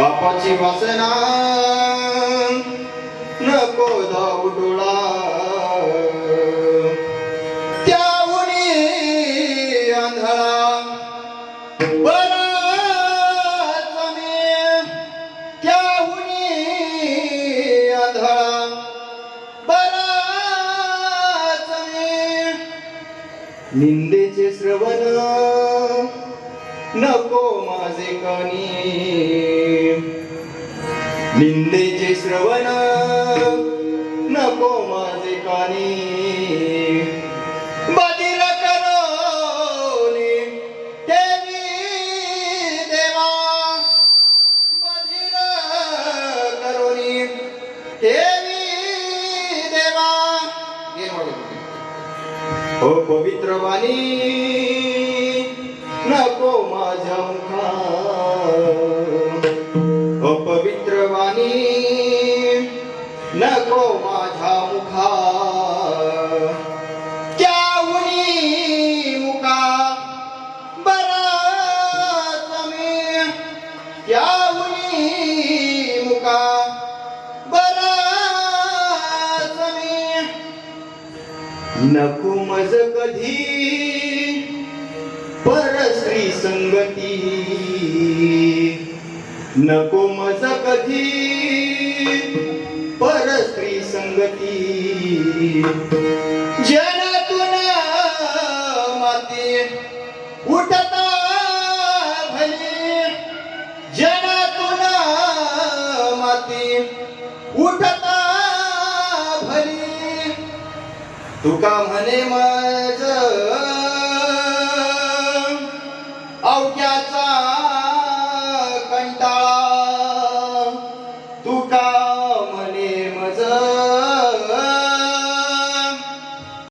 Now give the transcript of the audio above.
बापाची वासना. नको धाव डोळा. त्याहुनी आंधळा. बराच मी त्याहुनी आंधळा. बराच निंदेचे श्रवण. नको माझे कानी. निंदेचे श्रवण नको माझे कानी. बदिर करोनी देवी देवा. बधिर करोनी देवी देवा. गेन वाढवतो. हो पवित्र वाणी. नको माझ्या मुखा हो वाणी नको माझ्या मुखा त्याहुनी मुका बराच मी त्याहुनी मुका बराच मी नको मज कधी परस्त्री संगती नको मज कधी परस्त्री संगती जनातून माती उठता भले. जनातून माती उठता भले. तुका म्हणे माझ